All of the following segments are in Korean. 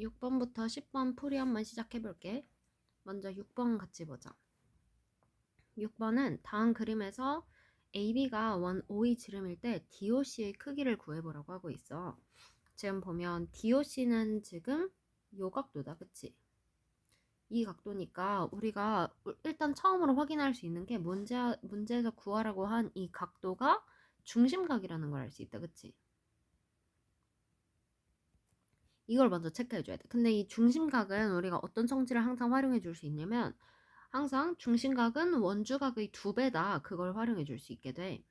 6번부터 10번 풀이 한번 시작해 볼게. 먼저 6번 같이 보자. 6번은 다음 그림에서 AB가 원 OE 지름일 때 DOC의 크기를 구해보라고 하고 있어. 지금 보면 DOC는 지금 요 각도다, 그치? 이 각도니까 우리가 일단 처음으로 확인할 수 있는 게 문제, 문제에서 구하라고 한 이 각도가 중심각이라는 걸 알 수 있다, 그치? 이걸 먼저 체크해 줘야 돼. 근데 이 중심각은 우리가 어떤 성질을 항상 활용해 줄 수 있냐면 항상 중심각은 원주각의 두 배다. 그걸 활용해 줄 수 있게 돼.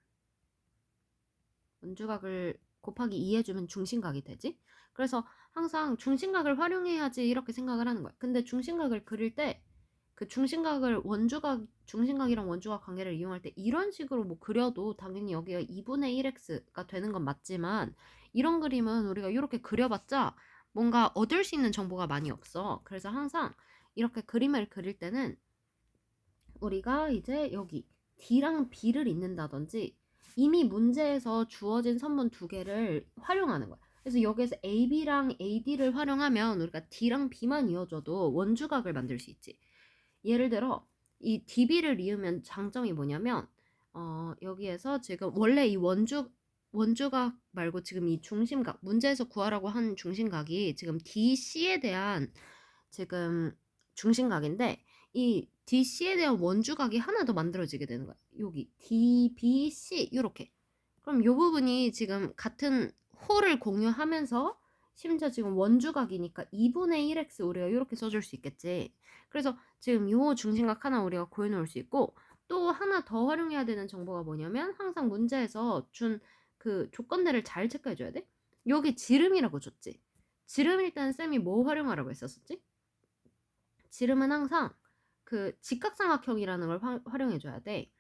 원주각을 곱하기 2 해주면 중심각이 되지. 그래서 항상 중심각을 활용해야지 이렇게 생각을 하는 거야. 근데 중심각을 그릴 때 그 중심각을 원주각, 중심각이랑 원주각 관계를 이용할 때 이런 식으로 뭐 그려도 당연히 여기가 2분의 1x가 되는 건 맞지만 이런 그림은 우리가 이렇게 그려봤자 뭔가 얻을 수 있는 정보가 많이 없어. 그래서 항상 이렇게 그림을 그릴 때는 우리가 이제 여기 D랑 B를 잇는다든지 이미 문제에서 주어진 선분 두 개를 활용하는 거야. 그래서 여기에서 AB랑 AD를 활용하면 우리가 D랑 B만 이어줘도 원주각을 만들 수 있지. 예를 들어 이 DB를 이으면 장점이 뭐냐면 어, 여기에서 지금 원래 이 원주 원주각 말고 지금 이 중심각 문제에서 구하라고 한 중심각이 지금 DC에 대한 지금 중심각인데 이 DC에 대한 원주각이 하나 더 만들어지게 되는 거야. 여기 DBC 이렇게. 그럼 이 부분이 지금 같은 홀을 공유하면서 심지어 지금 원주각이니까 2분의 1x 우리가 이렇게 써줄 수 있겠지. 그래서 지금 요 중심각 하나 우리가 구해놓을 수 있고 또 하나 더 활용해야 되는 정보가 뭐냐면 항상 문제에서 준 그 조건들을 잘 체크해 줘야 돼. 여기 지름이라고 줬지. 지름일 때는 쌤이 뭐 활용하라고 했었었지? 지름은 항상 그 직각삼각형이라는 걸 화, 활용해줘야 돼.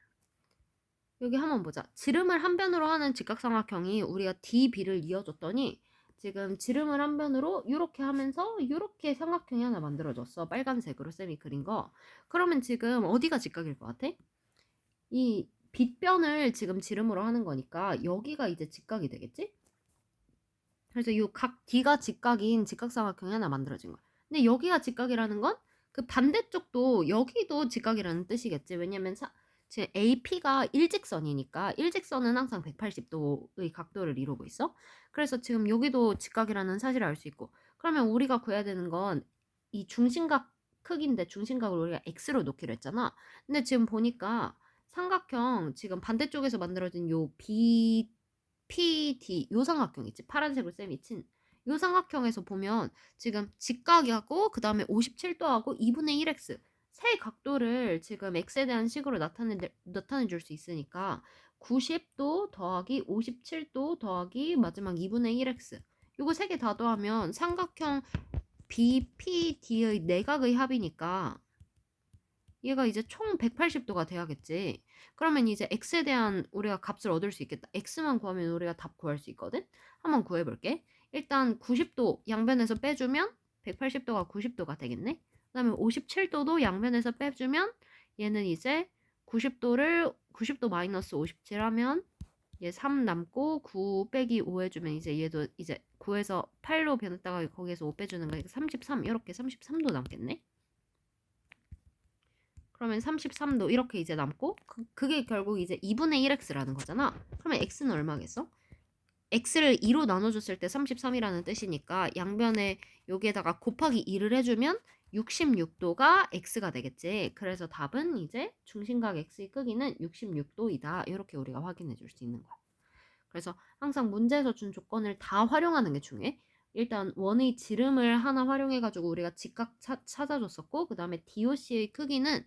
여기 한번 보자. 지름을 한 변으로 하는 직각삼각형이 우리가 DB를 이어줬더니 지금 지름을 한 변으로 이렇게 하면서 이렇게 삼각형이 하나 만들어졌어. 빨간색으로 쌤이 그린 거. 그러면 지금 어디가 직각일 것 같아? 이 빗변을 지금 지름으로 하는 거니까 여기가 이제 직각이 되겠지? 그래서 이 각 D가 직각인 직각삼각형이 하나 만들어진 거야. 근데 여기가 직각이라는 건 그 반대쪽도 여기도 직각이라는 뜻이겠지. 왜냐면 사, 지금 AP가 일직선이니까 일직선은 항상 180도의 각도를 이루고 있어. 그래서 지금 여기도 직각이라는 사실을 알 수 있고 그러면 우리가 구해야 되는 건 이 중심각 크기인데 중심각을 우리가 x로 놓기로 했잖아. 근데 지금 보니까 삼각형 지금 반대쪽에서 만들어진 요 B, P, D 요 삼각형 있지. 파란색으로 쌤이 친. 요 삼각형에서 보면 지금 직각이하고 그 다음에 57도하고 2분의 1x 세 각도를 지금 x에 대한 식으로 나타내, 나타내 줄 수 있으니까 90도 더하기 57도 더하기 마지막 2분의 1x 요거 세 개 다 더하면 삼각형 BPD의 내각의 합이니까 얘가 이제 총 180도가 돼야겠지. 그러면 이제 x에 대한 우리가 값을 얻을 수 있겠다. x만 구하면 우리가 답 구할 수 있거든. 한번 구해볼게. 일단 90도 양변에서 빼주면 180도가 90도가 되겠네. 그 다음에 57도도 양변에서 빼주면 얘는 이제 90도를 90도 마이너스 57 하면 얘 3 남고 9 빼기 5 해주면 이제 얘도 이제 9에서 8로 변했다가 거기에서 5 빼주는 거니까 33 이렇게 33도 남겠네. 그러면 33도 이렇게 이제 남고 그, 그게 결국 이제 2분의 1x라는 거잖아. 그러면 x는 얼마겠어? x를 2로 나눠줬을 때 33이라는 뜻이니까 양변에 여기에다가 곱하기 2를 해주면 66도가 x가 되겠지. 그래서 답은 이제 중심각 x의 크기는 66도이다. 이렇게 우리가 확인해 줄 수 있는 거야. 그래서 항상 문제에서 준 조건을 다 활용하는 게 중요해. 일단 원의 지름을 하나 활용해가지고 우리가 직각 차, 찾아줬었고 그 다음에 DOC의 크기는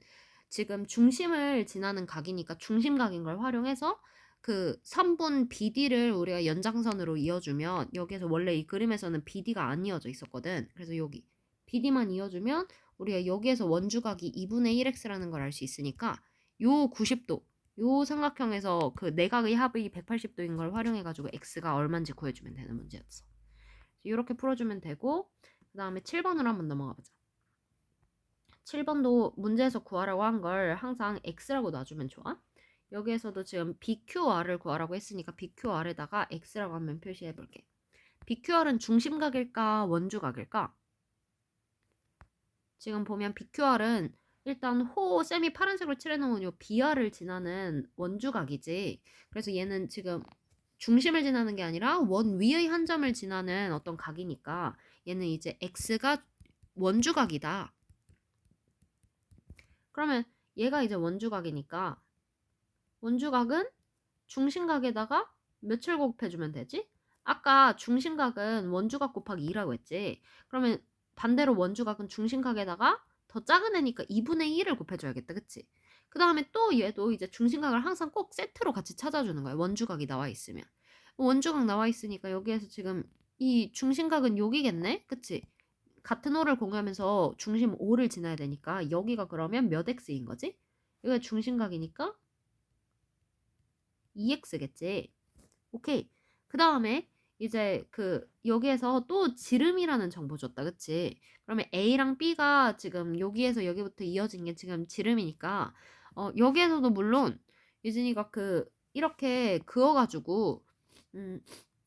지금 중심을 지나는 각이니까 중심각인 걸 활용해서 그 3분 BD를 우리가 연장선으로 이어주면 여기에서 원래 이 그림에서는 BD가 안 이어져 있었거든. 그래서 여기 BD만 이어주면 우리가 여기에서 원주각이 2분의 1x라는 걸 알 수 있으니까 요 90도 요 삼각형에서 그 내각의 합이 180도인 걸 활용해가지고 x가 얼마인지 구해주면 되는 문제였어. 이렇게 풀어주면 되고 그 다음에 7번으로 한번 넘어가 보자. 7번도 문제에서 구하라고 한 걸 항상 x라고 놔주면 좋아. 여기에서도 지금 BQR을 구하라고 했으니까 BQR에다가 x라고 한번 표시해 볼게. BQR은 중심각일까 원주각일까? 지금 보면 BQR은 일단 호 쌤이 파란색으로 칠해놓은 요 BR을 지나는 원주각이지. 그래서 얘는 지금 중심을 지나는 게 아니라 원 위의 한 점을 지나는 어떤 각이니까 얘는 이제 X가 원주각이다. 그러면 얘가 이제 원주각이니까 원주각은 중심각에다가 몇을 곱해주면 되지? 아까 중심각은 원주각 곱하기 2라고 했지. 그러면 반대로 원주각은 중심각에다가 더 작은 애니까 2분의 1을 곱해줘야겠다. 그치? 그 다음에 또 얘도 이제 중심각을 항상 꼭 세트로 같이 찾아주는 거야. 원주각이 나와 있으면. 원주각 나와 있으니까 여기에서 지금 이 중심각은 여기겠네? 그치? 같은 호를 공유하면서 중심 5를 지나야 되니까 여기가 그러면 몇 x인 거지? 여기가 중심각이니까 2x겠지. 오케이. 그 다음에 이제 그 여기에서 또 지름이라는 정보 줬다. 그치? 그러면 A랑 B가 지금 여기에서 여기부터 이어진 게 지금 지름이니까 어 여기에서도 물론 유진이가 그 이렇게 그어가지고 음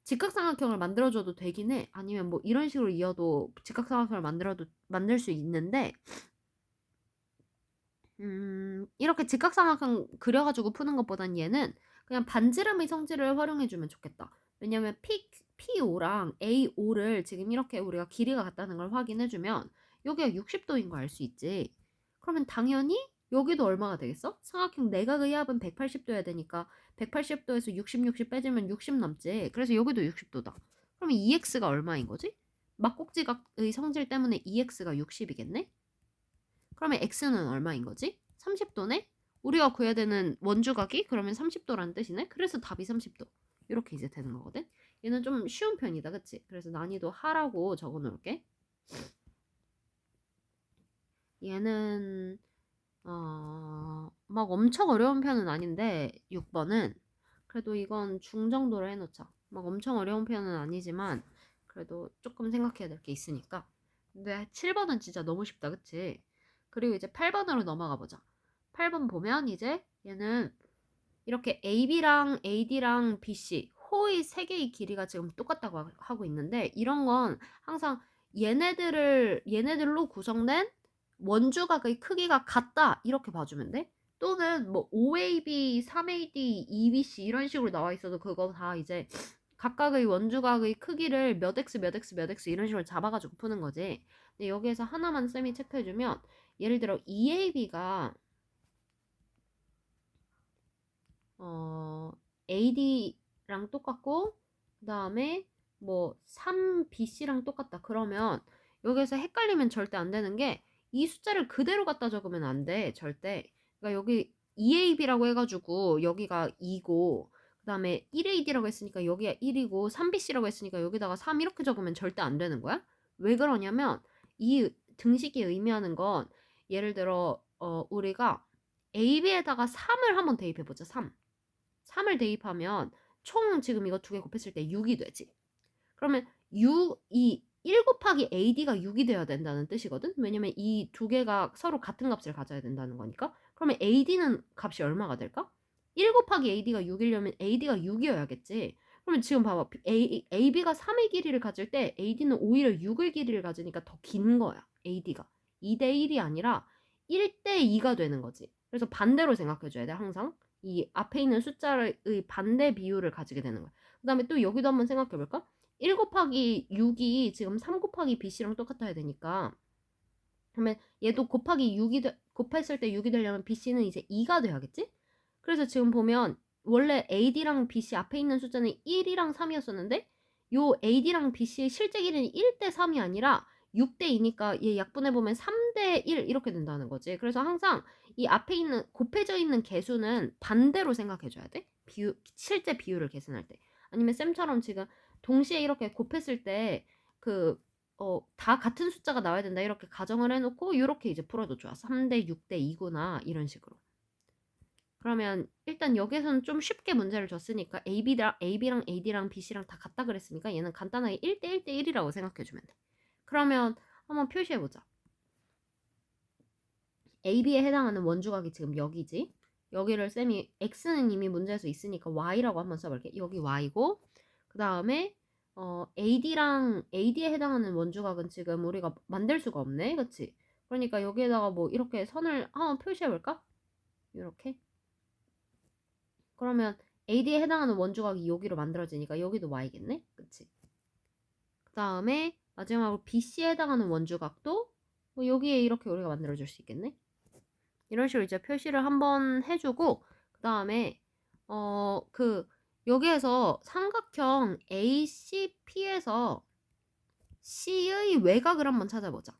직각삼각형을 만들어줘도 되긴 해. 아니면 뭐 이런 식으로 이어도 직각삼각형을 만들어도 만들 수 있는데 음 이렇게 직각삼각형 그려가지고 푸는 것보단 얘는 그냥 반지름의 성질을 활용해주면 좋겠다. 왜냐면 P, P5랑 A5를 지금 이렇게 우리가 길이가 같다는 걸 확인해주면 여기가 60도인 거 알 수 있지. 그러면 당연히 여기도 얼마가 되겠어? 삼각형 내각의 합은 180도여야 되니까 180도에서 60, 60 빼주면 60 남지. 그래서 여기도 60도다. 그러면 2x가 얼마인 거지? 막꼭지각의 성질 때문에 2x가 60이겠네? 그러면 x는 얼마인 거지? 30도네? 우리가 구해야 되는 원주각이 그러면 30도라는 뜻이네? 그래서 답이 30도. 이렇게 이제 되는 거거든? 얘는 좀 쉬운 편이다, 그치? 그래서 난이도 하라고 적어 놓을게. 얘는 어, 막 엄청 어려운 편은 아닌데 6번은 그래도 이건 중정도로 해놓자. 막 엄청 어려운 편은 아니지만 그래도 조금 생각해야 될 게 있으니까. 근데 7번은 진짜 너무 쉽다, 그치? 그리고 이제 8번으로 넘어가 보자. 8번 보면 이제 얘는 이렇게 AB랑 AD랑 BC 호의 세 개의 길이가 지금 똑같다고 하고 있는데 이런 건 항상 얘네들을 얘네들로 구성된 원주각의 크기가 같다 이렇게 봐주면 돼. 또는 뭐 5AB, 3AD, 2BC 이런 식으로 나와 있어도 그거 다 이제 각각의 원주각의 크기를 몇 x 몇 x 몇 x 이런 식으로 잡아가지고 푸는 거지. 근데 여기에서 하나만 쌤이 체크해주면 예를 들어 2AB가 어 AD랑 똑같고 그 다음에 뭐 3BC랑 똑같다. 그러면 여기에서 헷갈리면 절대 안 되는 게 이 숫자를 그대로 갖다 적으면 안 돼. 절대. 그러니까 여기 2AB라고 해가지고 여기가 2고 그 다음에 1AD라고 했으니까 여기가 1이고 3BC라고 했으니까 여기다가 3 이렇게 적으면 절대 안 되는 거야. 왜 그러냐면 이 등식이 의미하는 건 예를 들어 어, 우리가 AB에다가 3을 한번 대입해보자. 3. 3을 대입하면 총 지금 이거 두 개 곱했을 때 6이 되지. 그러면 6, 이 1 곱하기 AD가 6이 되어야 된다는 뜻이거든. 왜냐면 이 두 개가 서로 같은 값을 가져야 된다는 거니까. 그러면 AD는 값이 얼마가 될까? 1 곱하기 AD가 6이려면 AD가 6이어야겠지. 그러면 지금 봐봐. A, AB가 3의 길이를 가질 때 AD는 오히려 6의 길이를 가지니까 더 긴 거야. AD가. 2대 1이 아니라 1대 2가 되는 거지. 그래서 반대로 생각해줘야 돼, 항상. 이 앞에 있는 숫자의 반대 비율을 가지게 되는 거야. 그 다음에 또 여기도 한번 생각해볼까? 1 곱하기 6이 지금 3 곱하기 BC랑 똑같아야 되니까 그러면 얘도 곱하기 6이 되, 곱했을 때 6이 되려면 BC는 이제 2가 돼야겠지? 그래서 지금 보면 원래 AD랑 BC 앞에 있는 숫자는 1이랑 3이었었는데 요 AD랑 BC의 실제 길이는 1대 3이 아니라 6대 2니까 얘 약분해 보면 3대 1 이렇게 된다는 거지. 그래서 항상 이 앞에 있는 곱해져 있는 개수는 반대로 생각해 줘야 돼. 비율 실제 비율을 계산할 때. 아니면 쌤처럼 지금 동시에 이렇게 곱했을 때 그 어, 다 같은 숫자가 나와야 된다 이렇게 가정을 해놓고 이렇게 이제 풀어도 좋아. 3대 6대 2구나 이런 식으로. 그러면 일단 여기서는 좀 쉽게 문제를 줬으니까 AB랑, AB랑 AD랑 BC랑 다 같다 그랬으니까 얘는 간단하게 1대 1대 1이라고 생각해주면 돼. 그러면 한번 표시해보자. AB에 해당하는 원주각이 지금 여기지. 여기를 쌤이 X는 이미 문제에서 있으니까 Y라고 한번 써볼게. 여기 Y고 그 다음에 어, AD랑 AD에 해당하는 원주각은 지금 우리가 만들 수가 없네. 그치? 그러니까 여기에다가 뭐 이렇게 선을 한번 표시해 볼까? 이렇게. 그러면 AD에 해당하는 원주각이 여기로 만들어지니까 여기도 Y겠네? 그치? 그 다음에 마지막으로 BC에 해당하는 원주각도 뭐 여기에 이렇게 우리가 만들어줄 수 있겠네? 이런 식으로 이제 표시를 한번 해주고 그 다음에 어그 여기에서 삼각형 ACP에서 C의 외곽을 한번 찾아보자.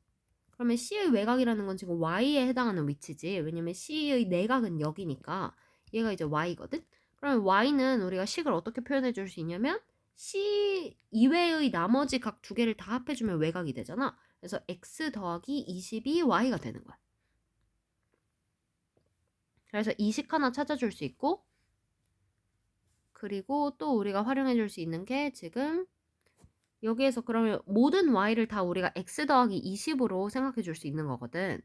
그러면 C의 외곽이라는 건 지금 Y에 해당하는 위치지. 왜냐면 C의 내각은 여기니까 얘가 이제 Y거든. 그러면 Y는 우리가 식을 어떻게 표현해 줄 수 있냐면 C 이외의 나머지 각 두 개를 다 합해주면 외곽이 되잖아. 그래서 X 더하기 20이 Y가 되는 거야. 그래서 이 식 하나 찾아줄 수 있고 그리고 또 우리가 활용해 줄 수 있는 게 지금 여기에서 그러면 모든 y를 다 우리가 x 더하기 20으로 생각해 줄 수 있는 거거든.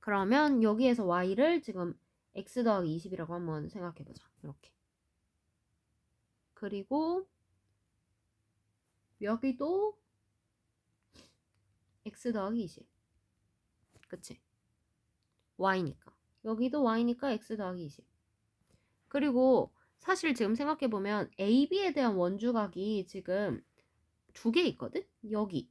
그러면 여기에서 y를 지금 x 더하기 20이라고 한번 생각해 보자. 이렇게. 그리고 여기도 x 더하기 20. 그치? y니까. 여기도 y니까 x 더하기 20. 그리고 사실 지금 생각해보면 AB에 대한 원주각이 지금 두 개 있거든? 여기.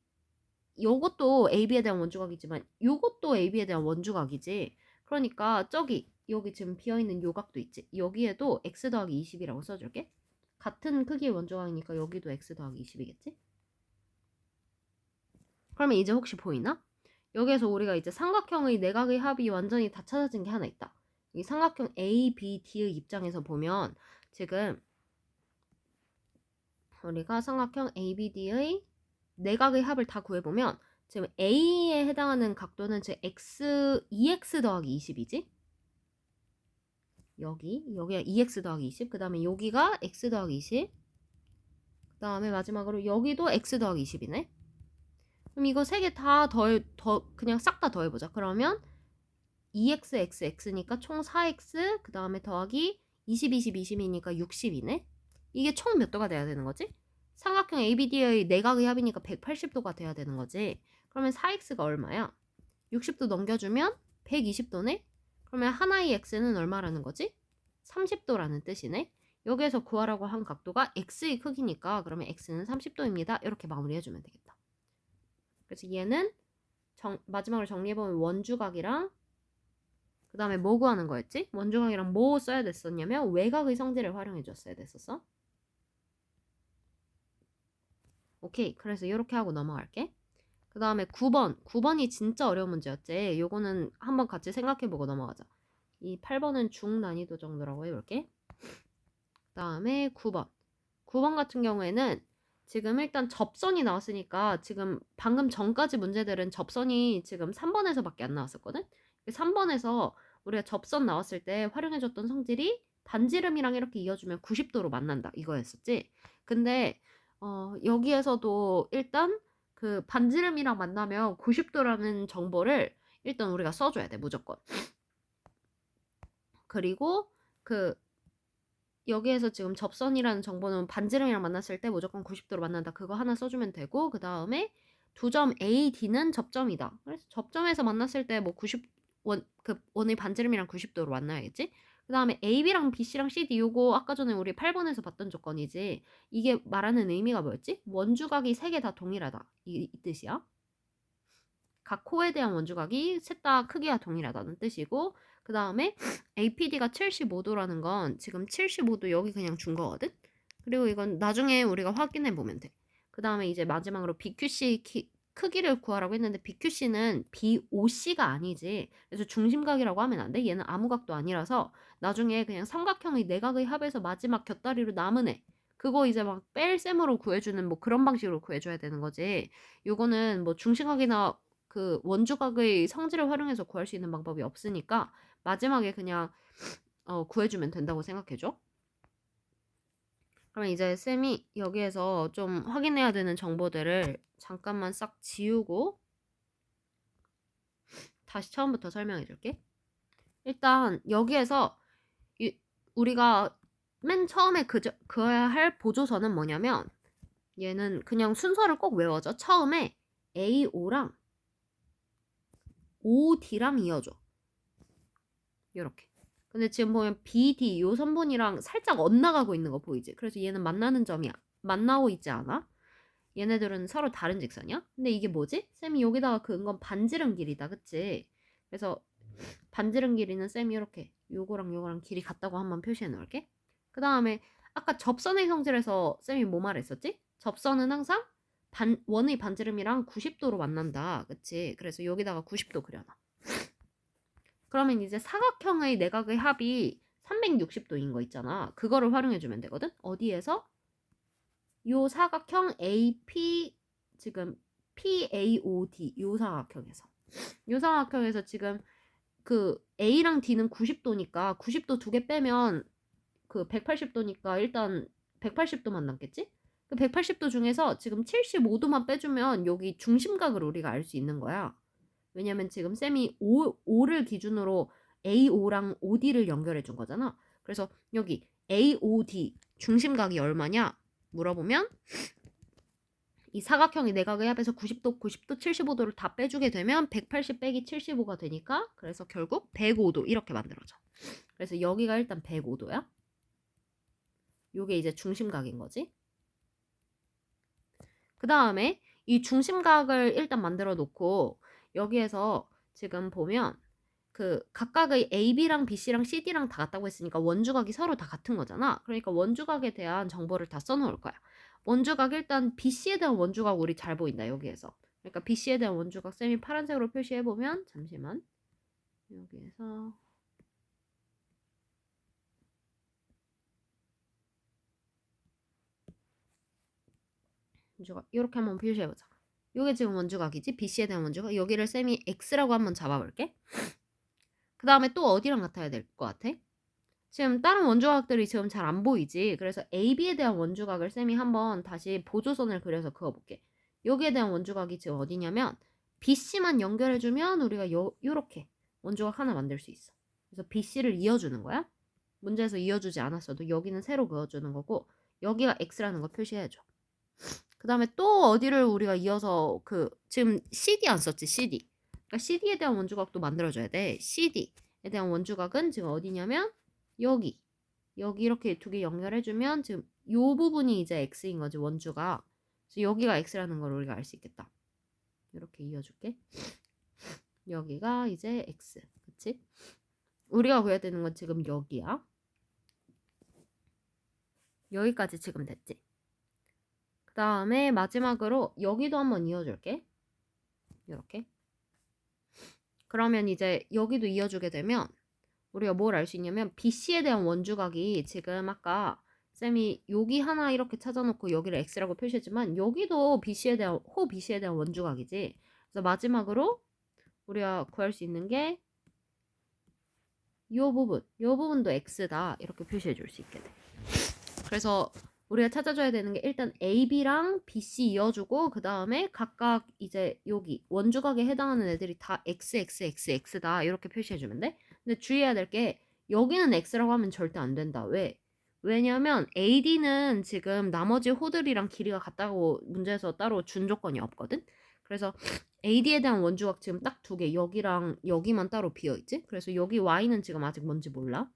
요것도 AB에 대한 원주각이지만 요것도 AB에 대한 원주각이지. 그러니까 저기 여기 지금 비어있는 요 각도 있지. 여기에도 x 더하기 20이라고 써줄게. 같은 크기의 원주각이니까 여기도 x 더하기 20이겠지? 그러면 이제 혹시 보이나? 여기에서 우리가 이제 삼각형의 내각의 합이 완전히 다 찾아진 게 하나 있다. 이 삼각형 ABD의 입장에서 보면 지금 우리가 삼각형 ABD의 내각의 합을 다 구해보면 지금 A에 해당하는 각도는 즉 X, 2X 더하기 20이지? 여기, 여기가 2X 더하기 20, 그 다음에 여기가 X 더하기 20, 그 다음에 마지막으로 여기도 X 더하기 20이네? 그럼 이거 세 개 다 더해, 더, 그냥 싹 다 더해보자. 그러면 2x, x, x니까 총 4x, 그 다음에 더하기 20, 20, 20이니까 60이네? 이게 총 몇 도가 돼야 되는 거지? 삼각형 ABD의 내각의 합이니까 180도가 돼야 되는 거지. 그러면 4x가 얼마야? 60도 넘겨주면 120도네? 그러면 하나의 x는 얼마라는 거지? 30도라는 뜻이네? 여기에서 구하라고 한 각도가 x의 크기니까 그러면 x는 30도입니다. 이렇게 마무리해주면 되겠다. 그래서 얘는 정, 마지막으로 정리해보면 원주각이랑 그 다음에 뭐 구하는 거였지? 원주각이랑 뭐 써야 됐었냐면 외곽의 성질을 활용해 줬어야 됐었어. 오케이. 그래서 이렇게 하고 넘어갈게. 그 다음에 9번. 9번이 진짜 어려운 문제였지. 요거는 한번 같이 생각해보고 넘어가자. 이 8번은 중난이도 정도라고 해볼게. 그 다음에 9번. 9번 같은 경우에는 지금 일단 접선이 나왔으니까 지금 방금 전까지 문제들은 접선이 지금 3번에서 밖에 안 나왔었거든? 3번에서 우리가 접선 나왔을 때 활용해줬던 성질이 반지름이랑 이렇게 이어주면 90도로 만난다 이거였었지. 근데 어, 여기에서도 일단 그 반지름이랑 만나면 90도라는 정보를 일단 우리가 써줘야 돼 무조건. 그리고 그 여기에서 지금 접선이라는 정보는 반지름이랑 만났을 때 무조건 90도로 만난다. 그거 하나 써주면 되고 그 다음에 두 점 A, D는 접점이다. 그래서 접점에서 만났을 때 뭐 90, 원, 그 원의 반지름이랑 90도로 만나야겠지? 그 다음에 AB랑 BC랑 CD 요거 아까 전에 우리 8번에서 봤던 조건이지 이게 말하는 의미가 뭐였지? 원주각이 세 개 다 동일하다 이, 이 뜻이야 각 코에 대한 원주각이 셋 다 크기가 동일하다는 뜻이고 그 다음에 APD가 75도라는 건 지금 75도 여기 그냥 준 거거든? 그리고 이건 나중에 우리가 확인해 보면 돼. 그 다음에 이제 마지막으로 BQC 키, 크기를 구하라고 했는데 BQC는 BOC가 아니지. 그래서 중심각이라고 하면 안 돼. 얘는 아무 각도 아니라서 나중에 그냥 삼각형의 내각의 합에서 마지막 곁다리로 남은 애. 그거 이제 막 뺄셈으로 구해주는 뭐 그런 방식으로 구해줘야 되는 거지. 요거는 뭐 중심각이나 그 원주각의 성질을 활용해서 구할 수 있는 방법이 없으니까 마지막에 그냥 어, 구해주면 된다고 생각해줘. 그러면 이제 쌤이 여기에서 좀 확인해야 되는 정보들을 잠깐만 싹 지우고 다시 처음부터 설명해 줄게. 일단 여기에서 이, 우리가 맨 처음에 그, 그어야 할 보조서는 뭐냐면 얘는 그냥 순서를 꼭 외워줘. 처음에 AO랑 OD랑 이어줘. 이렇게. 근데 지금 보면 BD 요 선분이랑 살짝 엇나가고 있는 거 보이지? 그래서 얘는 만나는 점이 만나고 있지 않아? 얘네들은 서로 다른 직선이야? 근데 이게 뭐지? 쌤이 여기다가 그은 건 반지름 길이다, 그치? 그래서 반지름 길이는 쌤이 이렇게 요거랑 요거랑 길이 같다고 한번 표시해 놓을게. 그 다음에 아까 접선의 성질에서 쌤이 뭐 말했었지? 접선은 항상 반, 원의 반지름이랑 90도로 만난다. 그치? 그래서 여기다가 90도 그려놔. 그러면 이제 사각형의 내각의 합이 360도인 거 있잖아. 그거를 활용해 주면 되거든? 어디에서? 요 사각형 AP, 지금 PAOD, 요 사각형에서. 요 사각형에서 지금 그 A랑 D는 90도니까 90도 두 개 빼면 그 180도니까 일단 180도만 남겠지? 그 180도 중에서 지금 75도만 빼주면 여기 중심각을 우리가 알 수 있는 거야. 왜냐면 지금 쌤이 5, 5를 기준으로 AO랑 OD를 연결해 준 거잖아. 그래서 여기 AOD 중심각이 얼마냐 물어보면 이 사각형이 내각의 합에서 90도, 90도, 75도를 다 빼주게 되면 180 빼기 75가 되니까 그래서 결국 105도 이렇게 만들어져. 그래서 여기가 일단 105도야. 요게 이제 중심각인 거지. 그 다음에 이 중심각을 일단 만들어 놓고 여기에서 지금 보면 그 각각의 AB랑 BC랑 CD랑 다 같다고 했으니까 원주각이 서로 다 같은 거잖아. 그러니까 원주각에 대한 정보를 다 써놓을 거야. 원주각 일단 BC에 대한 원주각 우리 잘 보인다 여기에서. 그러니까 BC에 대한 원주각 쌤이 파란색으로 표시해 보면 잠시만 여기에서 이렇게 한번 표시해 보자. 요게 지금 원주각이지 BC에 대한 원주각 여기를 쌤이 X라고 한번 잡아볼게. 그 다음에 또 어디랑 같아야 될 것 같아? 지금 다른 원주각들이 지금 잘 안 보이지. 그래서 AB에 대한 원주각을 쌤이 한번 다시 보조선을 그려서 그어볼게. 여기에 대한 원주각이 지금 어디냐면 BC만 연결해주면 우리가 요, 요렇게 원주각 하나 만들 수 있어. 그래서 BC를 이어주는 거야. 문제에서 이어주지 않았어도 여기는 세로 그어주는 거고 여기가 X라는 거 표시해줘. 그 다음에 또 어디를 우리가 이어서 그 지금 CD 안 썼지 CD. 그러니까 CD에 대한 원주각도 만들어줘야 돼. CD에 대한 원주각은 지금 어디냐면 여기 여기 이렇게 두 개 연결해주면 지금 요 부분이 이제 x인 거지 원주가. 그래서 여기가 x라는 걸 우리가 알 수 있겠다. 이렇게 이어줄게. 여기가 이제 x, 그치? 우리가 구해야 되는 건 지금 여기야. 여기까지 지금 됐지? 그 다음에 마지막으로 여기도 한번 이어줄게. 이렇게. 그러면 이제 여기도 이어주게 되면 우리가 뭘 알 수 있냐면 BC에 대한 원주각이 지금 아까 쌤이 여기 하나 이렇게 찾아놓고 여기를 X라고 표시했지만 여기도 BC에 대한 호 BC에 대한 원주각이지. 그래서 마지막으로 우리가 구할 수 있는 게 이 부분, 이 부분도 X다 이렇게 표시해 줄 수 있게 돼. 그래서 우리가 찾아줘야 되는 게 일단 AB랑 BC 이어주고 그 다음에 각각 이제 여기 원주각에 해당하는 애들이 다 X, X, X, X다 이렇게 표시해주면 돼. 근데 주의해야 될 게 여기는 X라고 하면 절대 안 된다. 왜? 왜냐면 AD는 지금 나머지 호들이랑 길이가 같다고 문제에서 따로 준 조건이 없거든. 그래서 AD에 대한 원주각 지금 딱 두 개, 여기랑 여기만 따로 비어 있지. 그래서 여기 Y는 지금 아직 뭔지 몰라.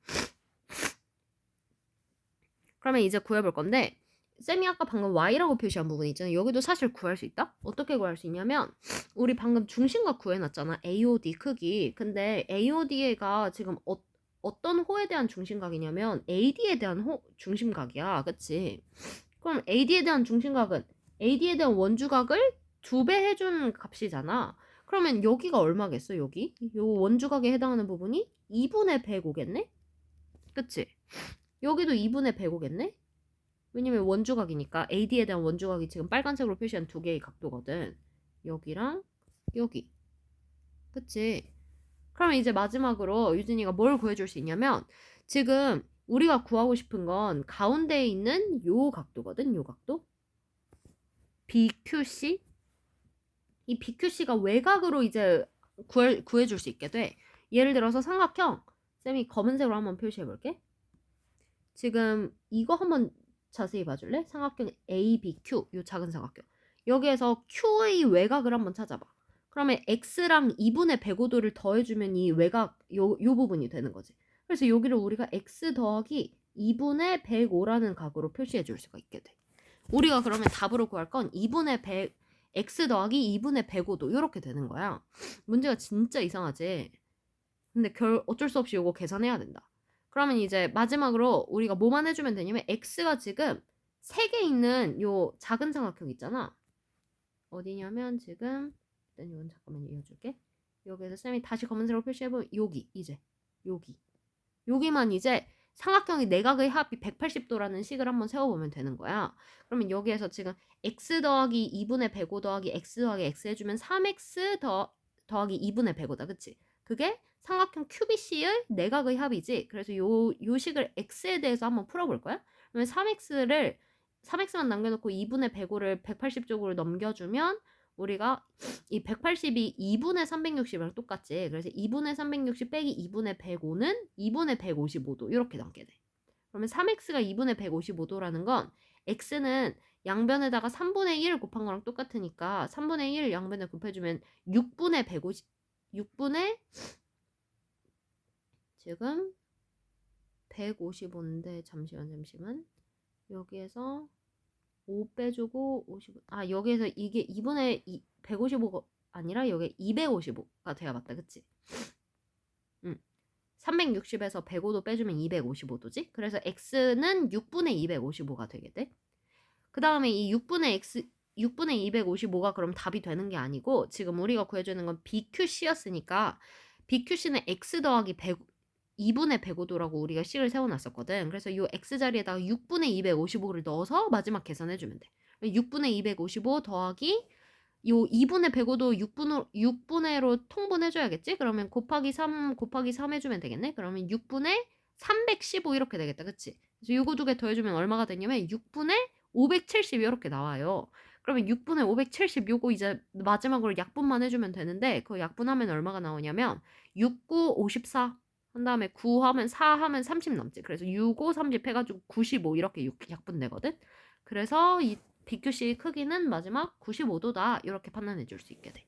그러면 이제 구해볼 건데 쌤이 아까 방금 y라고 표시한 부분 있잖아요. 여기도 사실 구할 수 있다? 어떻게 구할 수 있냐면 우리 방금 중심각 구해놨잖아. AOD 크기. 근데 AOD가 지금 어, 어떤 호에 대한 중심각이냐면 AD에 대한 호, 중심각이야. 그치? 그럼 AD에 대한 중심각은 AD에 대한 원주각을 두 배 해준 값이잖아. 그러면 여기가 얼마겠어? 여기? 요 원주각에 해당하는 부분이 2분의 105겠네? 그치? 여기도 2분의 105겠네? 왜냐면 원주각이니까 AD에 대한 원주각이 지금 빨간색으로 표시한 두 개의 각도거든. 여기랑 여기. 그치? 그러면 이제 마지막으로 유진이가 뭘 구해줄 수 있냐면 지금 우리가 구하고 싶은 건 가운데에 있는 요 각도거든. 요 각도. BQC. 이 BQC가 외곽으로 이제 구해, 구해줄 수 있게 돼. 예를 들어서 삼각형. 쌤이 검은색으로 한번 표시해 볼게. 지금 이거 한번 자세히 봐줄래? 삼각형 ABQ 요 작은 삼각형 여기에서 Q의 외곽을 한번 찾아봐. 그러면 X랑 2분의 105도를 더해주면 이 외곽 요, 요 부분이 되는 거지. 그래서 여기를 우리가 X 더하기 2분의 105라는 각으로 표시해 줄 수가 있게 돼. 우리가 그러면 답으로 구할 건 2분의 100, X 더하기 2분의 105도 이렇게 되는 거야. 문제가 진짜 이상하지. 근데 결 어쩔 수 없이 이거 계산해야 된다. 그러면 이제 마지막으로 우리가 뭐만 해주면 되냐면 x가 지금 3개 있는 요 작은 삼각형 있잖아. 어디냐면 지금 일단 이건 잠깐만 이어줄게. 여기에서 쌤이 다시 검은색으로 표시해보면 여기 이제 여기 여기만 이제 삼각형의 내각의 합이 180도라는 식을 한번 세워보면 되는 거야. 그러면 여기에서 지금 x 더하기 2분의 105 더하기 x 더하기 x 해주면 3x 더, 더하기 2분의 105다. 그치? 그게 삼각형 QBC의 내각의 합이지. 그래서 요, 요 식을 x에 대해서 한번 풀어볼 거야. 그러면 3x를 3x만 남겨놓고 2분의 105를 180 쪽으로 넘겨주면 우리가 이 180이 2분의 360이랑 똑같지. 그래서 2분의 360 빼기 2분의 105는 2분의 155도 이렇게 남게 돼. 그러면 3x가 2분의 155도라는 건 x는 양변에다가 3분의 1 곱한 거랑 똑같으니까 3분의 1 양변에 곱해주면 6분의 150 6분의 지금 155인데 잠시만 잠시만 여기에서 5 빼주고 50. 아 여기에서 이게 2분의 2, 155가 아니라 여기 255가 돼야 맞다, 그치? 응. 360에서 105도 빼주면 255도지? 그래서 x는 6분의 255가 되게 돼. 그 다음에 이 6분의 x 6분의 255가 그럼 답이 되는 게 아니고 지금 우리가 구해주는 건 BQC였으니까 BQC는 x 더하기 100, 2분의 105도라고 우리가 식을 세워놨었거든. 그래서 이 x 자리에다가 6분의 255를 넣어서 마지막 계산해주면 돼. 6분의 255 더하기 요 2분의 105도 6분, 6분의로 통분해줘야겠지? 그러면 곱하기 3 곱하기 3 해주면 되겠네? 그러면 6분의 315 이렇게 되겠다. 그치? 그래서 요거 두 개 더해주면 얼마가 되냐면 6분의 570 이렇게 나와요. 그러면 6분의 570 요거 이제 마지막으로 약분만 해주면 되는데 그 약분하면 얼마가 나오냐면 6, 9, 54 한 다음에 9 하면 4 하면 30 넘지. 그래서 6, 5, 30 해가지고 95 이렇게 약분되거든. 그래서 이 BQC 크기는 마지막 95도다. 이렇게 판단해 줄 수 있게 돼.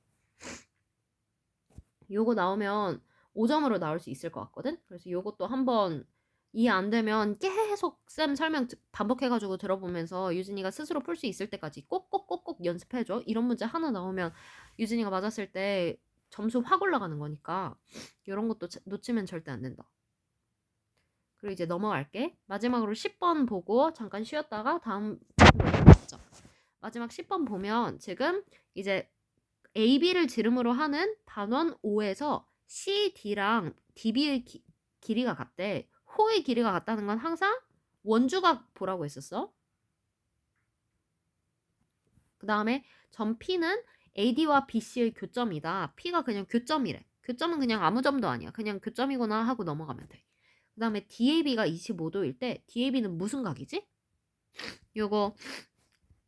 요거 나오면 5점으로 나올 수 있을 것 같거든. 그래서 요것도 한번 이해 안 되면 계속 쌤 설명 반복해가지고 들어보면서 유진이가 스스로 풀 수 있을 때까지 꼭꼭꼭꼭 연습해줘. 이런 문제 하나 나오면 유진이가 맞았을 때 점수 확 올라가는 거니까 이런 것도 놓치면 절대 안 된다. 그리고 이제 넘어갈게. 마지막으로 10번 보고 잠깐 쉬었다가 다음 넘어가죠. 마지막 10번 보면 지금 이제 AB를 지름으로 하는 반원 5에서 CD랑 DB의 기, 길이가 같대. 호의 길이가 같다는 건 항상 원주각 보라고 했었어. 그 다음에 점 P는 AD와 BC의 교점이다. P가 그냥 교점이래. 교점은 그냥 아무 점도 아니야. 그냥 교점이구나 하고 넘어가면 돼. 그 다음에 DAB가 25도일 때 DAB는 무슨 각이지? 요거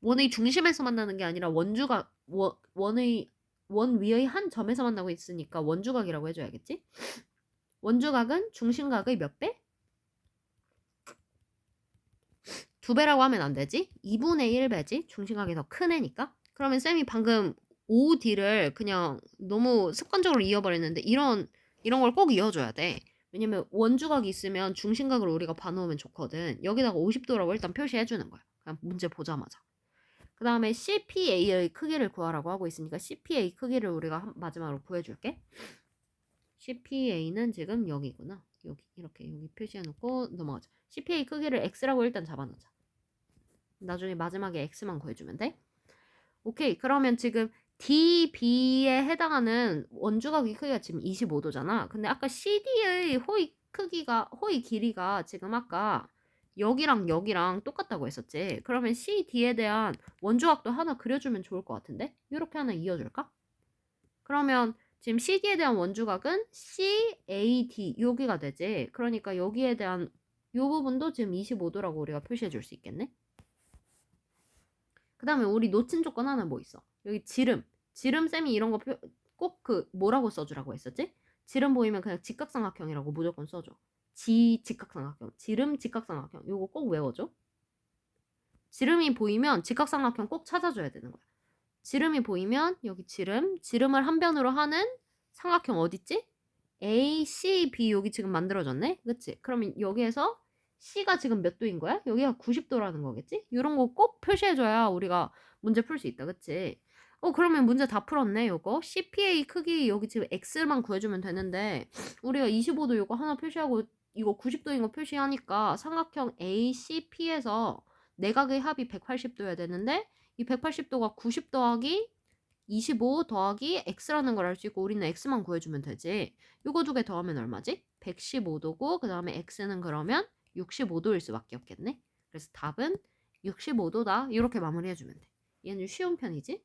원의 중심에서 만나는 게 아니라 원주각 원, 원의 원 위의 한 점에서 만나고 있으니까 원주각이라고 해줘야겠지? 원주각은 중심각의 몇 배? 두 배라고 하면 안 되지? 2분의 1배지? 중심각이 더 큰 애니까? 그러면 쌤이 방금 OD를 그냥 너무 습관적으로 이어버렸는데 이런 이런 걸 꼭 이어줘야 돼. 왜냐면 원주각이 있으면 중심각을 우리가 봐놓으면 좋거든. 여기다가 50도라고 일단 표시해주는 거야. 그냥 문제 보자마자. 그 다음에 CPA의 크기를 구하라고 하고 있으니까 CPA 크기를 우리가 마지막으로 구해줄게. CPA는 지금 여기구나. 여기 이렇게 여기 표시해놓고 넘어가자. CPA 크기를 X라고 일단 잡아놓자. 나중에 마지막에 X만 구해주면 돼. 오케이. 그러면 지금 DB에 해당하는 원주각의 크기가 지금 25도잖아. 근데 아까 CD의 호의 크기가 호의 길이가 지금 아까 여기랑 여기랑 똑같다고 했었지. 그러면 CD에 대한 원주각도 하나 그려주면 좋을 것 같은데? 이렇게 하나 이어줄까? 그러면 지금 CD에 대한 원주각은 CAD 여기가 되지. 그러니까 여기에 대한 이 부분도 지금 25도라고 우리가 표시해 줄 수 있겠네. 그 다음에 우리 놓친 조건 하나 뭐 있어? 여기 지름. 지름 쌤이 이런 거 꼭 그 뭐라고 써주라고 했었지? 지름 보이면 그냥 직각삼각형이라고 무조건 써줘. 지 직각삼각형. 지름 직각삼각형. 요거 꼭 외워줘. 지름이 보이면 직각삼각형 꼭 찾아줘야 되는 거야. 지름이 보이면 여기 지름, 지름을 한 변으로 하는 삼각형 어딨지? A, C, B 여기 지금 만들어졌네? 그치? 그러면 여기에서 C가 지금 몇 도인 거야? 여기가 90도라는 거겠지? 이런 거 꼭 표시해줘야 우리가 문제 풀 수 있다. 그치? 어, 그러면 문제 다 풀었네, 요거. CPA 크기 여기 지금 X만 구해주면 되는데, 우리가 25도 요거 하나 표시하고, 이거 90도인 거 표시하니까 삼각형 ACP에서 내각의 합이 180도여야 되는데, 이 180도가 90 더하기 25 더하기 x라는 걸 알 수 있고 우리는 x만 구해주면 되지. 요거 두 개 더하면 얼마지? 115도고 그 다음에 x는 그러면 65도일 수밖에 없겠네. 그래서 답은 65도다. 이렇게 마무리해주면 돼. 얘는 쉬운 편이지?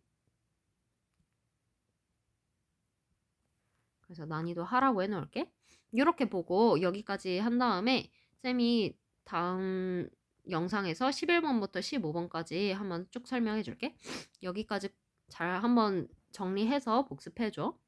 그래서 난이도 하라고 해놓을게. 이렇게 보고 여기까지 한 다음에 쌤이 다음 영상에서 11번부터 15번까지 한번 쭉 설명해 줄게. 여기까지 잘 한번 정리해서 복습해 줘.